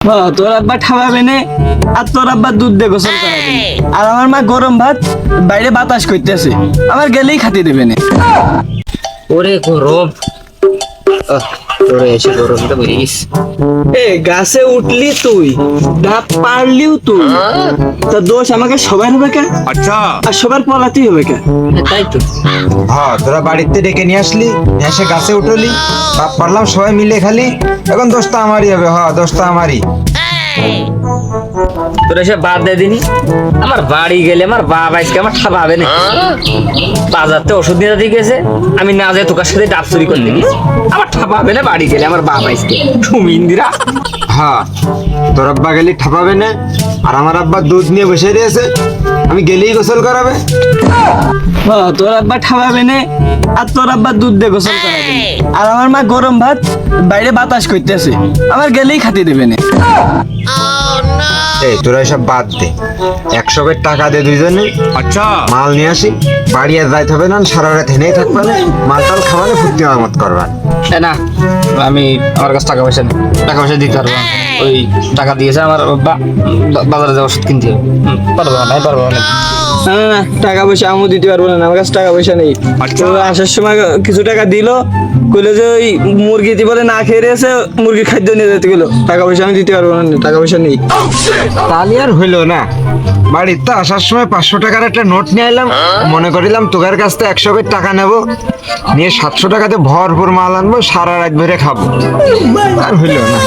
ও, তোর আব্বা ঠাবাবে নে আর তোর আব্বা দুধ দে গোসল করাবে আর আমার মা গরম ভাত বাইরে বাতাস করতেছে। আমার গেলেই খাতে দেবে না। ওরে গরম। তোরে এসে গরমটা বেরিয়ে গেছে এ গাছে উঠলি তুই ডাব পারলিও তুই। তা দোষ আমাকে সবার হবে কে আচ্ছা। আর সবার পলাতেই হবে কে তাই তো। হ্যাঁ তোরা বাড়িতে ডেকে নিয়ে আসলি নিয়ে এসে গাছে উঠলি ডাব পারলাম সবাই মিলে খালি এখন দোষটা আমারই হবে হ্যাঁ দোষটা আমারই। তোর এসে বাদ দিয়ে দিনি। আমার বাড়ি গেলে আমার বাবা আজকে আমার ঠাপাবে না। বাজারতে ওষুধ নিয়ে দিয়ে গেছে। আমি না যাই তোকার সাথে ডাব চুরি করতে গেছি আমার ঠাপাবে না বাড়ি গেলে আমার বাবা আজকে। তুমি ইন্দিরা। হ্যাঁ তোর আব্বা গেলি ঠাপাবে না। আর আমার আব্বা দুধ নিয়ে বসে রয়েছে। আমি গেলেই গোসল করাবে। তোর আব্বা ঠাবাবে নে আর তোর আব্বা দুধ দিয়ে গোসল করাবে আর আমার মা গরম ভাত বাইরে বাতাস করতেছে। আমার গেলেই খাতে দেবে না। এই তোরা এসব বাদ দে। একশোকের টাকা দে দুইজনে। আচ্ছা। মাল নিয়ে আসি। বাড়ি আর যাইতে হবে না সারা রাত হেনেই থাকবে না। মাল টাল খাওয়ালে ফুর্তি মারামত করবা এ না আমি আমার কাছে টাকা পয়সা টাকা পয়সা দিতে পারব ওই টাকা দিয়েছে আমার বাজারে যাওয়া ওষুধ কিনতে। হবে। পারব না পারব না। না না, না টাকা পয়সা আমিও দিতে পারব না আমার কাছে টাকা পয়সা নেই। আচ্ছা। তো আসার সময় কিছু টাকা দিল কইলো যে ওই মুরগি দি বলে না খেয়ে রয়েছে মুরগির খাদ্য নিয়ে যেতে গেলো টাকা পয়সা আমি দিতে পারব না টাকা পয়সা নেই। তাহলে আর হইল না। বাড়িতে আসার সময় পাঁচশো টাকার একটা নোট নিয়ে এলাম মনে করিলাম তোকার কাছ থেকে একশো বের টাকা নেব। নিয়ে সাতশো টাকাতে ভরপুর মাল আনব সারা রাত ধরে খাব। আর হইল না।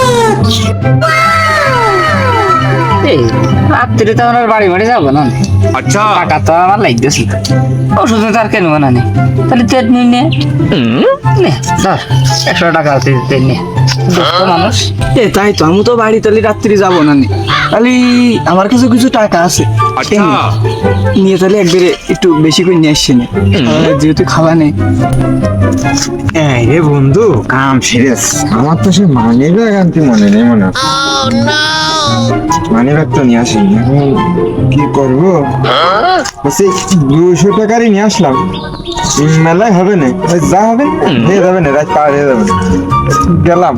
রাত্রে তো আমরা বাড়ি বাড়ি যাব না। আচ্ছা। টাকা তো আমার লাগতেছিল তার না তাহলে তেল নিয়ে নে। একশো টাকা তেল নিয়ে মানুষ। এ তাই তো আমি তো বাড়ি তাহলে রাত্রি যাব না তাহলে আমার কাছে কিছু টাকা আছে। আচ্ছা। নিয়ে তাহলে একবারে একটু বেশি করে নিয়ে আসছে না। যেহেতু খাওয়া নেই। রে বন্ধু কাম সিরিয়াস আমার তো সে মানে আনতে মনে নেই মনে oh, মানিব্যাগ তো নিয়ে আসি এখন কি করব? বলছি দুশো টাকারই নিয়ে আসলাম। মেলায় হবে না। যা হবে হয়ে যাবে না, রাত পার হয়ে যাবে। গেলাম।